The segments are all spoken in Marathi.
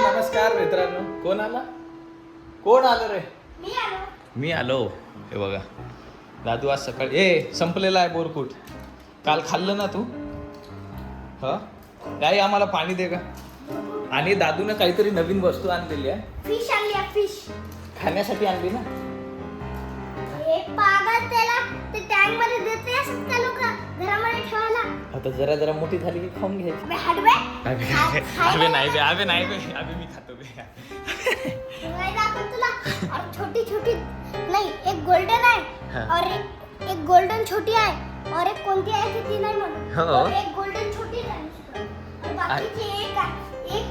नमस्कार मित्रांनो. कोण आला? कोण आलं रे? मी आलो. हे बघा. दादू आज सकाळी ए संपलेला आहे बोरकूट. काल खाल्लं ना तू? ह? त्याही आम्हाला पाणी दे का? आणि दादूनं काहीतरी नवीन वस्तू आणलेली आहे. फिश आणली फिश खाण्यासाठी आणली ना? आता जरा जरा मोठी झाली की खाऊन घ्यायची. अबे नाही बे अबे नाही बे अबे मी खातो बे. छोटी छोटी नाही एक गोल्डन हा. आहे और एक एक गोल्डन छोटी आहे. और एक कोणती आहे ती नाही म्हणून हो. एक गोल्डन छोटी आहे. और बाकीचे एक आहे. एक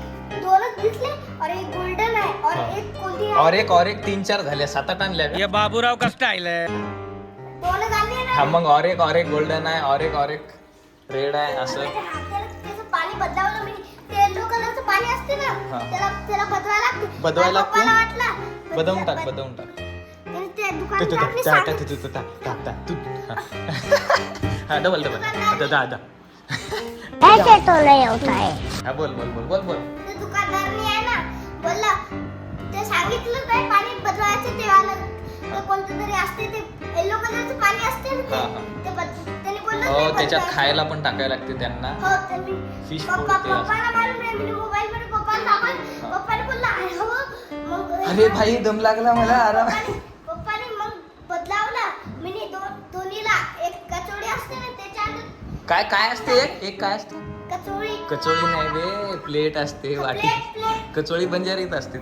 दोनच दिसले और एक गोल्डन आहे और. एक कोणती और आहे एक और एक तीन चार झाल्या सात आठ आणल्या का? बाबूराव का स्टाईल आहे दोनच आणले ना. हा मग और एक और एक गोल्डन आहे और एक और एक रेड आहे असं. त्याच्या हाताला त्याचं पाणी बदलावलं मी. ते येलो कलरचं पाणी असते ना हा. त्याला त्याला बदवायला लागते. बदवायला माझ्या लागते? पप्पाला वाटलं बदवून टाक बद- बदवून टाक. त्याने त्या तू- दुकानात तू- तू- आपली टा- टा- सांगितलं. तू- तू- टा- टा- टा- तू- हा. हा डबल डबल आता दा दा. ऐसे तो नहीं होता है हा बोल बोल बोल बोल बोल. ते दुकानदारनी आहे ना. बोलला ते सांगितलं पाणी बदलायचं ते ते कोणतं तरी असते ते येलो कलरचं पाणी असते ना हा, ते त्याने बोललं हो त्याच्यात. खायला पण टाकायला लागते त्यांना. हो ते मी Fish पप्पा food ते असतं. पप्पाला नाही मी मोबाईल मध्ये पप्पाला दाखवलं. पप्पाने बोलला अरे हो मग अरे भाई दम लागला मला आराम. पप्पाने मग बदलावलं. मी दोन दोन्हीला एक कचोडी असते ना त्याच्यात काय काय असते एक? एक काय असते? कचोळी नाही बे प्लेट असते वाटी. कचोळी बंजारीत असते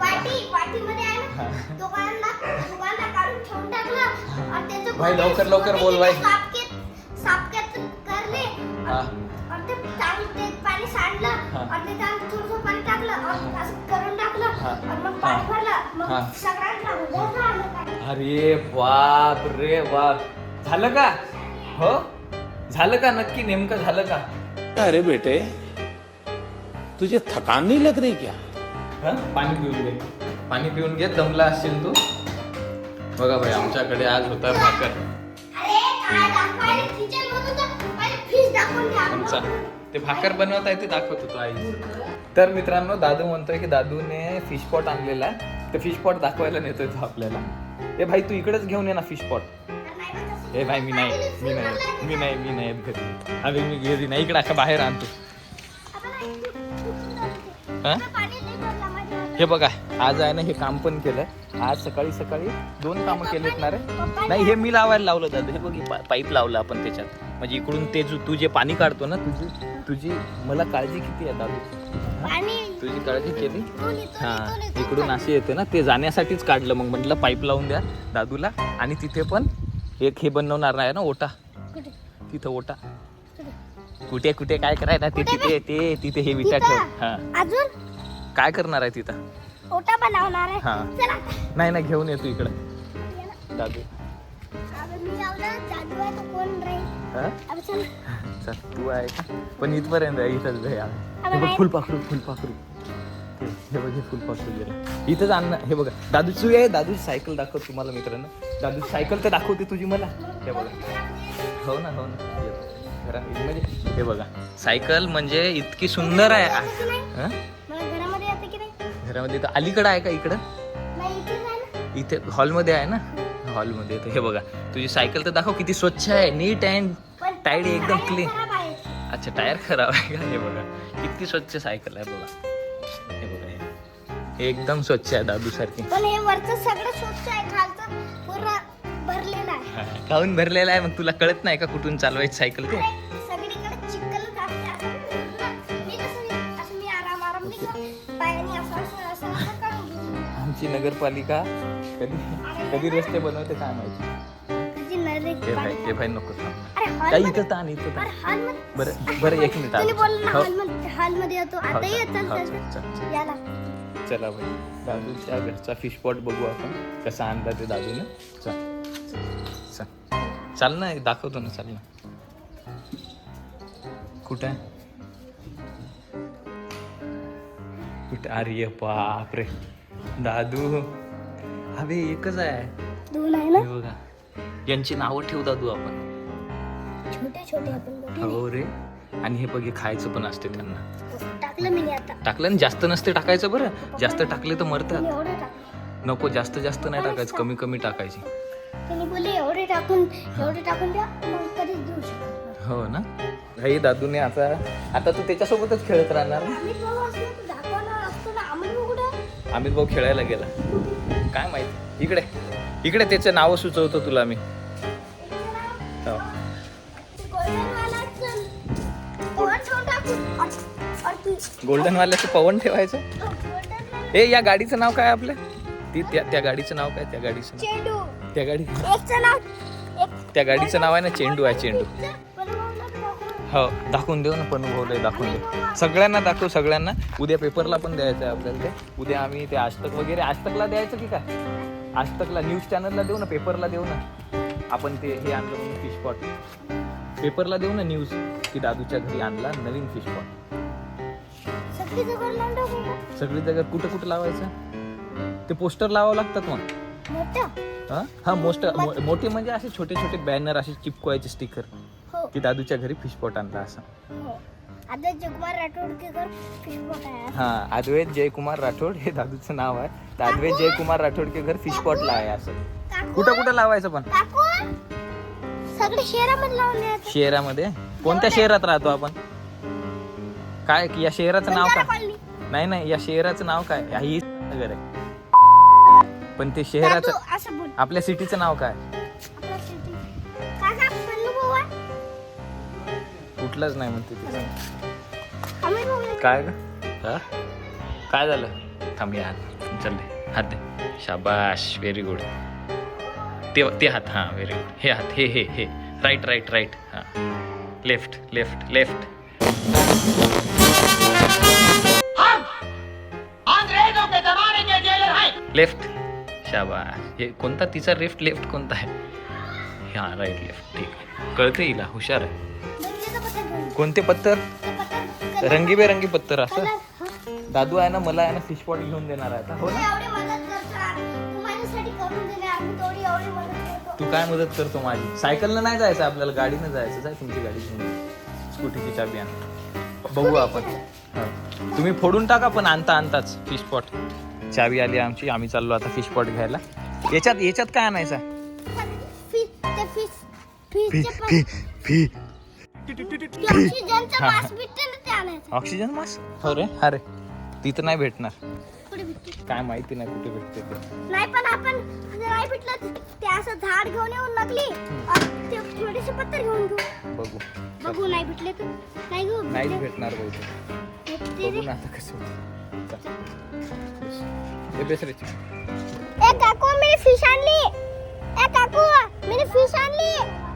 भाई, लवकर- लवकर बोल, भाई. तिथे सापकेत सापकेत करले. हा. आणि ते चांगलं ते पाणी सांडलं. हा. आणि ते त्यात थोडंसं पाणी टाकलं. आणि असं करून टाकलं. हा. आणि मग हा. पाणी भरलं. हा. मग सगळ्यांना उद्या आलं काय अरे बाप रे बाप. झालं का? हो? झालं का? नक्की नेमकं झालं का? अरे बेटे तुझे थकान नाही लग रही क्या? पाणी पिऊन घे. पाणी पिऊन घे दमला असशील तू. बघा भाई आमच्याकडे आज होता भाकर. अरे काय दाखवायला किचन मधून तर फिश दाखवून आमचा. ते भाकर बनवत आहे ते दाखवत होतो आई. तर मित्रांनो दादू म्हणतोय की दादूने फिश पॉट आणलेला आहे. ते फिश पॉट दाखवायला नेतोय तो आपल्याला. ए भाई तू इकडेच घेऊन ये ना फिश पॉट ए भाई मी नाही मी नाही मी नाही मी नाही येत घरी. अरे मी घरी नाही इकडे अख्खा बाहेर आणतो हा? हे बघा आज आहे ना हे काम पण केलं. आज सकाळी सकाळी दोन कामं केलेत ना रे. नाही हे मी लावायला लावलं दादा. हे बघ पाईप लावलं आपण त्याच्यात. म्हणजे इकडून ते जो तू जे पाणी काढतो ना तुझी तुझी मला काळजी किती आहे दादू? तुझी काळजी केली? हा इकडून असे येते ना ते जाण्यासाठीच काढलं. मग म्हटलं पाईप लावून द्या दादूला. आणि तिथे पण एक हे बनवणार आहे ना ओटा? तिथं ओटा. कुठे कुठे काय करायला ते तिथे ते तिथे हे विटा ठेव? हा. अजून? काय करणार आहे तिथं? ओटा बनवणार आहे. हा. चला नाही नाही घेऊन येतो इकडं. दादू. हा? चल. तू आहे का? पण इथपर्यंत आहे इथंच आहे. आम्ही. अबे हे बघ. फुलपाखरू फुलपाखरू ते- हे बघ हे फुलपाखरू गेलं. इथंच आण हे बघा दादूची आहे. दादूची सायकल दाखव तुम्हाला मित्रांनो. दादूची सायकल तर दाखवते तुझी मला. हे बघा. हो ना हो ना. हे बघ. म्हणजे हे बघा सायकल म्हणजे इतकी सुंदर आहे? हा? घरामध्ये येतं की नाही. घरामध्ये तर अलीकडं आहे का इकडं? नाही ना. इथे हॉलमध्ये आहे ना? हॉलमध्ये येतं हे बघा तुझी सायकल तर दाखव किती स्वच्छ आहे नीट अँड पण टाईड एकदम टायर क्लीन खराब आहे. अच्छा टायर खराब आहे का? हे बघा किती स्वच्छ सायकल आहे बघा. हे बघा हे. हे एकदम स्वच्छ आहे दादू सारखी पण हे वरचं सगळं स्वच्छ आहे खालचं पूर्ण भरलेलं आहे. काहून भरलेला आहे मग तुला कळत नाही का कुठून चालवायची सायकल ते? अरे, सगळीकडे चिखल असते असं मी कसं असं मी आराम आराम पायाने असं असं असं असं करून घेईन. आमची नगरपालिका कधी कधी रस्ते बनवते काय माहिती? कधी हे भाई पाणी भाई नको थांब. अरे काय हॉलमध्ये- इथं ताण इथं अरे ताण बरं बरं एक मिनिट तुम्ही बोल ना. हॉलमध्ये हॉलमध्ये येतो. आता चल, येत चल चल, चल, चल. याला चला भाई दादूच्या घरचा फिश पॉट बघू आपण. कसा आणला ते दादूने? चल. चल. ना दाखवतो ना चाल ना. कुठं? कुठं? अरे बाप रे दादू. अबे एकच आहे. दोन आहे ना? हे बघा. यांची नावं ठेवू दादू आपण. छोटे छोटे आपण मोठे हो रे. आणि हे बघ हे खायचं पण असते त्यांना. टाकलं मी आता. टाकलं ना जास्त नसते टाकायचं बरं. जास्त टाकले तर मरतात. एवढे नको जास्त जास्त नाही टाकायचं. कमी कमी टाकायची. त्यांनी बोलले एवढे टाकून एवढे टाकून द्या मग कधीच देऊ शकत नाही. हो ना? काही दादूने आता आता तू त्याच्यासोबतच खेळत राहणार ना? आम्ही भाऊ असलो तर दाखवणार असतो ना? आम्ही भाऊ कुठं? अमित भाऊ खेळायला गेला. काय माहिती? इकडे इकडे त्याचं नाव सुचवतो तुला मी. हो. गोल्डन वाल्याचं पवन ठेवायचं? ए या गाडीचं नाव काय आपलं? ती त्या त्या गाडीचं नाव काय? त्या गाडीचं नाव. चेंडू. त्या गाडी एकचं नाव एक त्या गाडीचं नाव आहे ना चेंडू आहे चेंडू. हो दाखवून देऊ ना पण भाऊला दाखवून देऊ सगळ्यांना दाखवू सगळ्यांना. उद्या पेपरला पण द्यायचं आहे आपल्याला ते. उद्या आम्ही ते आजतक वगैरे आजतकला द्यायचं की काय? आजतकला न्यूज चॅनलला देऊ ना पेपरला देऊ ना. आपण ते हे आणलं म्हणून फिश पॉट पेपरला देऊ ना न्यूज की दादूच्या घरी आणला नवीन फिश पॉट सगळी जागा कुठं कुठं लावायचं? ते पोस्टर लावावं लागतात मग. हा? हा मोस्ट मोठे म्हणजे असे छोटे छोटे बॅनर असे चिपकवायचे स्टिकर हो. की दादूच्या घरी फिश पॉट आणला असं. हो. हा अद्वैत जयकुमार राठोड हे दादूचं नाव आहे. तर अद्वैत जयकुमार राठोड के घर फिश पॉटला आहे असं. कुठं कुठं लावायचं पण? शहरामध्ये कोणत्या शहरात राहतो आपण? काय या शहराचं नाव काय नाही नाही या शहराचं नाव काय? ही नगर आहे. पण ते शहराचं दादू, असं बोल. आपल्या सिटीचं नाव काय? आपला city. काका पल्लू भाऊ आहे? कुठलंच नाही म्हणते तिचं आम्ही भाऊ आहे. काय ग? हा? काय झालं? थांब या हात चल हात दे. शाबाश व्हेरी गुड ते ते हात हां व्हेरी गुड हे हात हे हे हे. राईट राईट राईट हां. लेफ्ट लेफ्ट लेफ्ट लेफ्ट शाबा हे कोणता? तिचा लेफ्ट लेफ्ट कोणता आहे? हां राईट लेफ्ट ठीक. आहे कळते हिला? हुशार आहे. कोणते पत्तर रंगीबेरंगी पत्तर असं? दादू आहे ना मला आहे ना फिश पॉट घेऊन देणार आहे आता. हो तू ना? तू काय मदत करतो माझी? सायकलनं नाही जायचं आपल्याला गाडीनं जायचं. जाय तुमची गाडी घेऊन. स्कूटीची चाबी आण बघू आपण. तुम्ही फोडून टाका पण आणता आणताच. फिश पॉट चाबी आली आमची आम्ही चाललो आता फिश पॉट घ्यायला. याच्यात याच्यात काय आणायचं? हा. मास्क ऑक्सिजन मास हो रे अरे तिथं नाही भेटणार. काय माहिती नाही कुठे भेटते ते. नाही पण आपण नाही भेटलं तर ते असं झाड घेऊन येऊन नकली आणि ते थोडेसे पत्तर घेऊन घेऊ. बघू. बघू नाही भेटले तर. नाही घेऊ नाहीच भेटले. भेटणार बघू रे. ना आता कसं चल. बस. रे. ए काकू मी फिश आणली ए काकू मी फिश आणली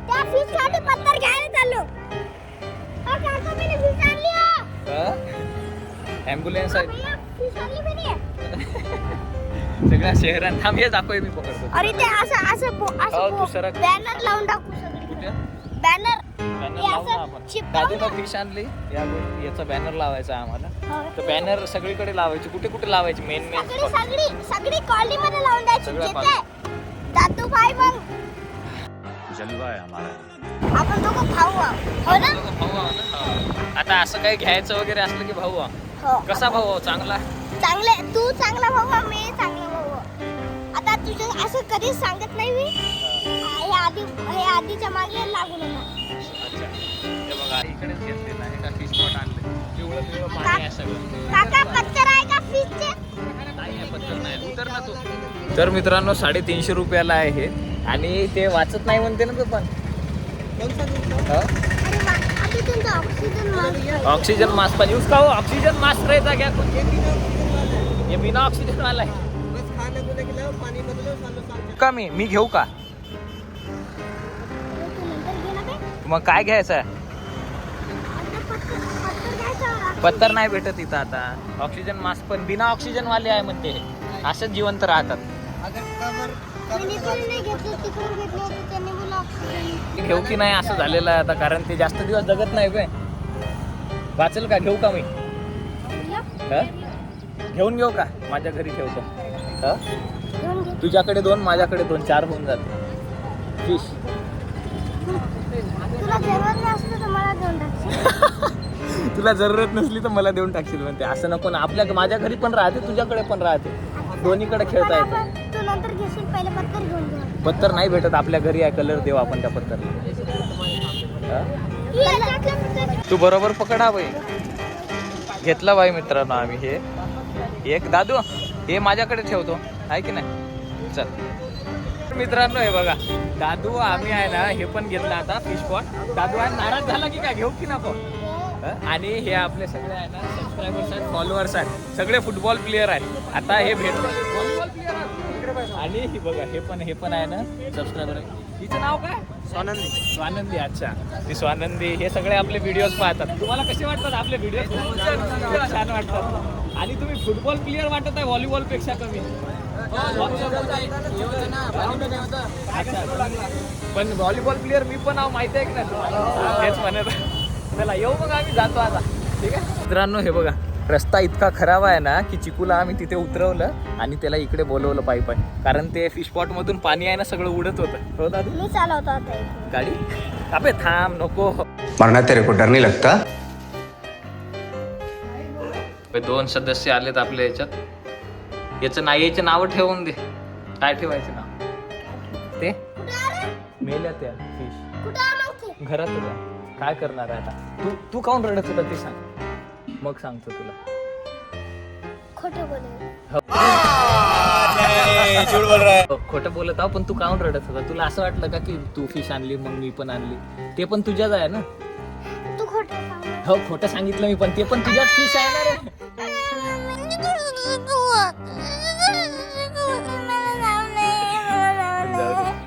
त्या फिशसाठी पत्तर घ्यायला चाललो ओ काकू मी फिश आणली हो ॲम्ब्युलन्स आहे फिश आणली मी सगळ्या शहरात थांब हे दाखव मी पकडतो अरे ते असं असं असं. बॅनर लावून टाकू सगळीकडे बॅनर बॅनर लावू ना आपण? ना. फिश आणली? या गोष्टी याचा बॅनर लावायचा आहे आम्हाला. हो. तर बॅनर सगळीकडे लावायचे. कुठे कुठे लावायचे? मेन मेन सगळी सगळी सगळी कॉलनी मध्ये लावून द्यायची. सगळ्या जिथे दादू भाई मग. जलवा है हमारा आपण दोघं भाऊ आहोत. हो ना? भाऊ आहो ना? हा. आता असं काही घ्यायचं वगैरे असलं की भाऊ आहो. हो. कसा भाऊ आहो? चांगला? चांगले तू चांगला भाऊ आहे, मी चांगला भाऊ आहे. आता तुझं असं कधीच सांगत नाही मी. हे आधी हे आधीच्या मागे लागू नका. अच्छा. हे बघा इकडेच घेतलेलं आहे का फिश पॉट आणलं पिवळं पिवळं पाणी आहे सगळं. काका पत्तर आहे का फिशचे नाही आहे, पत्तर नाही. उतर ना तू. तर मित्रांनो साडेतीनशे रुपयाला आहे हे. आणि ते वाचत नाही म्हणते ना तू पण. हा? ऑक्सिजन मास्क ऑक्सीजन मास्क पाहिजे उसका वो ऑक्सीजन मास्क रहेगा क्या कुछ ये बिना ऑक्सीजन वाला है का मी मी घेऊ का? मग काय घ्यायचं? आहे पत्तर पत्तर घ्यायचं पत्तर नाही भेटत इथं आता. ऑक्सिजन मास्क पण बिना ऑक्सिजन वाले आहे म्हणते. असंच जिवंत राहतात. मी इकडे नाही घेतलं तिकडून घेतलं होतं त्यांनी बोला ऑक्सिजन घेऊ की नाही असं झालेलं आहे आता कारण ते जास्त दिवस जगत नाही बे वाचेल का? घेऊ का मी? हा? घेऊन घेऊ का? माझ्या घरी ठेवतो. हा? तुझ्याकडे दोन माझ्याकडे दोन. चार होऊन जाते फिश. तुला जरूरत नसली तर मला देऊन टाकशील. म्हणते. असं नको ना. आपल्या माझ्या घरी पण राहते तुझ्याकडे पण राहते. दोन्हीकडे खेळता येतं पत्तर पत्तर नाही भेटत. आपल्या घरी आहे कलर देऊ आपण त्या पत्तरला. तू बरोबर पकडा बाई. घेतला बाई मित्रांनो आम्ही हे. एक दादू हे माझ्याकडे ठेवतो. आहे की नाही? चल. मित्रांनो हे बघा. दादू आम्ही आहे ना हे पण घेतलं आता फिश पॉट दादू आहे नाराज झाला की काय? घेऊ की नको हं? आणि हे आपले सगळे आहे ना सबस्क्रायबर्स आहेत फॉलोअर्स आहेत. सगळे फुटबॉल प्लेअर आहेत. आता हे व्हॉलीबॉल प्लेअर आणि हे बघा हे पण हे पण आहे ना सबस्क्रायबर आहे हिचं नाव काय? स्वानंदी. स्वानंदी अच्छा. ती स्वानंदी हे सगळे आपले व्हिडिओज पाहतात. तुम्हाला कसे वाटतात आपले व्हिडिओ खूप छान. वाटतात. आणि तुम्ही फुटबॉल प्लेअर वाटत आहे व्हॉलीबॉलपेक्षा कमी. पण व्हॉलीबॉल प्लेअर मी पण नाव माहिती आहे की नाही? तेच म्हणत. चला येऊ मग आम्ही जातो आता. ठीक आहे? मित्रांनो हे बघा रस्ता इतका खराब आहे ना की चिकूला आम्ही तिथे उतरवलं आणि त्याला इकडे बोलवलं पायी पायी कारण ते फिश पॉट मधून पाणी आहे ना सगळं उडत होतं. हो दादू? मी चालवतो आता इथे. गाडी? अबे थांब नको. मरना तेरे को डर नहीं लगता? दोन सदस्य आलेत आपल्या याच्यात. याचं नाही याचे नाव ठेवून दे. काय ठेवायचं नाव? ते? मेल्या त्या फिश? घरात होता काय करणार आता? तू तू काऊन रडत होता ते सांग. मग सांगतो तुला. खोटं हो, खोटं बोलत आहो पण तू काऊन रडत होता? तुला असं वाटलं का की तू फिश आणली मग मी पण आणली? ते पण तुझ्याच आहे ना? तू खोटं सांग. हो खोटं सांगितलं मी पण ते पण तुझ्याच फिश आहे ना रे.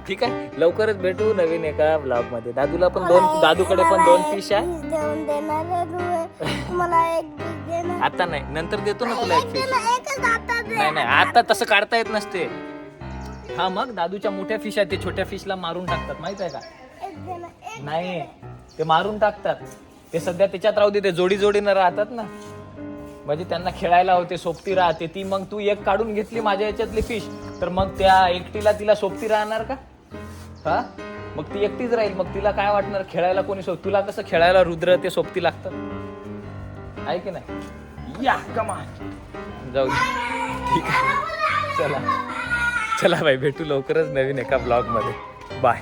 ठीक आहे? लवकरच भेटू नवीन एका ब्लॉगमध्ये दादूला पण दोन दादूकडे पण दोन फिश आहे. देऊन देणार आहे तू. मला एक पीस देणार आता नाही. नंतर देतो ना तुला एक फिश तुला एकच आता दे. नाही नाही. आता तसं काढता येत नसते. हा मग दादूच्या मोठ्या फिश आहेत ते छोट्या फिशला मारून टाकतात माहीत आहे का? एक देणार, एक नाही. ते मारून टाकतात. ते सध्या त्याच्यात राहू दे ते जोडी जोडीनं राहतात ना. म्हणजे त्यांना खेळायला होते सोबती राहते. ती मग तू एक काढून घेतली माझ्या याच्यातली फिश तर मग त्या एकटीला तिला सोबती राहणार का? हा? मग ती एकटीच राहील. मग तिला काय वाटणार? खेळायला कोणी सोब तुला कसं खेळायला रुद्र ते सोबती लागतं? आहे की नाही? या कमा जाऊ ठीक आहे. चला. चला बाई भेटू लवकरच नवीन एका ब्लॉगमध्ये बाय.